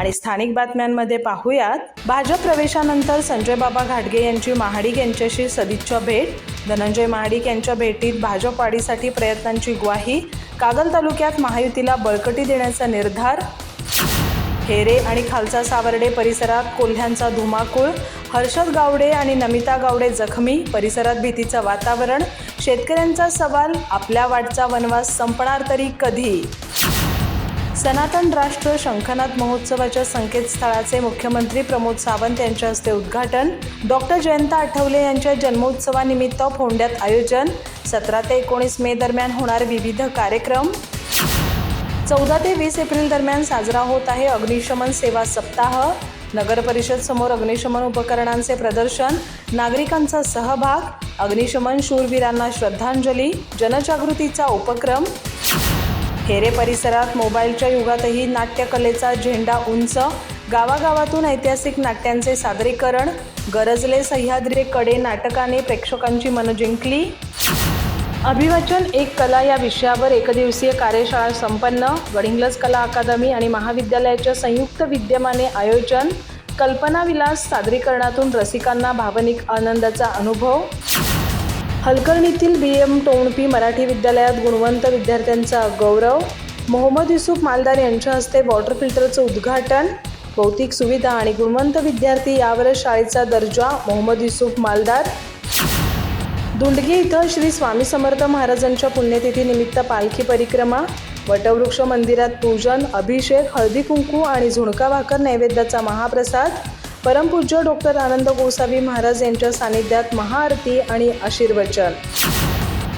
आणि स्थानिक बातम्यांमध्ये पाहूयात भाजप प्रवेशानंतर संजय बाबा घाटगे यांची महाडिक यांच्याशी सदिच्छा भेट. धनंजय महाडिक यांच्या भेटीत भाजप वाढीसाठी प्रयत्नांची ग्वाही. कागल तालुक्यात महायुतीला बळकटी देण्याचा निर्धार. हेरे आणि खालसा सावर्डे परिसरात कोल्ह्यांचा धुमाकूळ. हर्षद गावडे आणि नमिता गावडे जखमी. परिसरात भीतीचं वातावरण. शेतकऱ्यांचा सवाल आपल्या वाटचा वनवास संपणार तरी कधी? सनातन राष्ट्र शंखनाथ महोत्सवाच्या संकेतस्थळाचे मुख्यमंत्री प्रमोद सावंत यांच्या हस्ते उद्घाटन. डॉक्टर जयंत आठवले यांच्या जन्मोत्सवानिमित्त फोंड्यात आयोजन. सतरा ते एकोणीस मे दरम्यान होणार विविध कार्यक्रम. चौदा ते वीस एप्रिल दरम्यान साजरा होत आहे अग्निशमन सेवा सप्ताह. नगर परिषद समोर अग्निशमन उपकरणांचे प्रदर्शन. नागरिकांचा सहभाग. अग्निशमन शूरवीरांना श्रद्धांजली. जनजागृतीचा उपक्रम. खेरे परिसरात मोबाईलच्या युगातही नाट्यकलेचा झेंडा उंच गावागावातून ऐतिहासिक नाट्यांचे सादरीकरण गरजले सह्याद्रीकडे नाटकाने प्रेक्षकांची मनं जिंकली. अभिवाचन एक कला या विषयावर एकदिवसीय कार्यशाळा संपन्न. गडिंग्लज कला अकादमी आणि महाविद्यालयाच्या संयुक्त विद्यमाने आयोजन कल्पनाविलास सादरीकरणातून रसिकांना भावनिक आनंदाचा अनुभव. हलकर्णीतील बी एम टोणपी मराठी विद्यालयात गुणवंत विद्यार्थ्यांचा गौरव मोहम्मद युसुफ मालदार यांच्या हस्ते वॉटर फिल्टरचं उद्घाटन भौतिक सुविधा आणि गुणवंत विद्यार्थी यावर शाळेचा दर्जा मोहम्मद युसुफ मालदार. दुंडगी इथं श्री स्वामी समर्थ महाराजांच्या पुण्यतिथीनिमित्त पालखी परिक्रमा वटवृक्ष मंदिरात पूजन अभिषेक हळदी कुंकू आणि झुणका भाकर नैवेद्याचा महाप्रसाद परमपूज्य डॉक्टर आनंद गोसावी महाराज यांच्या सानिध्यात महाआरती आणि आशीर्वचन.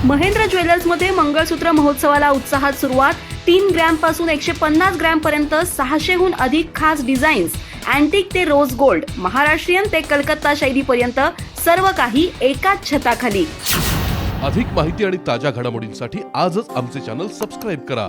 महेंद्र ज्वेलर्समध्ये मंगळसूत्र महोत्सवाला उत्साहात सुरुवात. तीन ग्रॅमपासून एकशे पन्नास ग्रॅम पर्यंत सहाशेहून अधिक खास डिझाईन्स. अँटिक ते रोज गोल्ड. महाराष्ट्रीयन ते कलकत्ता शैलीपर्यंत सर्व काही एकाच छताखाली. अधिक माहिती आणि ताज्या घडामोडींसाठी आजच आमचे चॅनल सबस्क्राईब करा.